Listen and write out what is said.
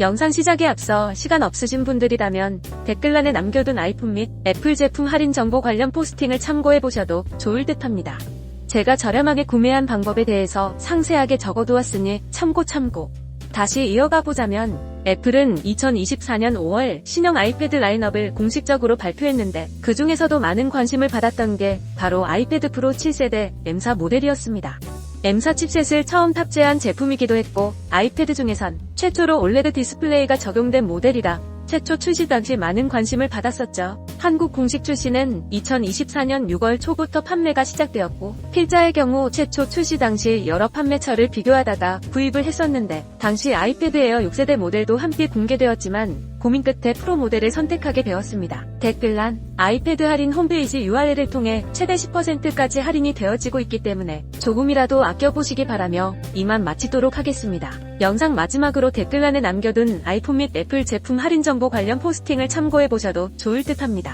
영상 시작에 앞서 시간 없으신 분들이라면 댓글란에 남겨둔 아이폰 및 애플 제품 할인 정보 관련 포스팅을 참고해보셔도 좋을 듯 합니다. 제가 저렴하게 구매한 방법에 대해서 상세하게 적어두었으니 참고 참고. 다시 이어가 보자면 애플은 2024년 5월 신형 아이패드 라인업을 공식적으로 발표했는데 그 중에서도 많은 관심을 받았던 게 바로 아이패드 프로 7세대 M4 모델이었습니다. M4 칩셋을 처음 탑재한 제품이기도 했고 아이패드 중에선 최초로 올레드 디스플레이가 적용된 모델이라 최초 출시 당시 많은 관심을 받았었죠. 한국 공식 출시는 2024년 6월 초부터 판매가 시작되었고 필자의 경우 최초 출시 당시 여러 판매처를 비교하다가 구입을 했었는데 당시 아이패드 에어 6세대 모델도 함께 공개되었지만 고민 끝에 프로 모델을 선택하게 되었습니다. 댓글란 아이패드 할인 홈페이지 URL을 통해 최대 10%까지 할인이 되어지고 있기 때문에 조금이라도 아껴보시기 바라며 이만 마치도록 하겠습니다. 영상 마지막으로 댓글란에 남겨둔 아이폰 및 애플 제품 할인 정보 관련 포스팅을 참고해보셔도 좋을 듯 합니다.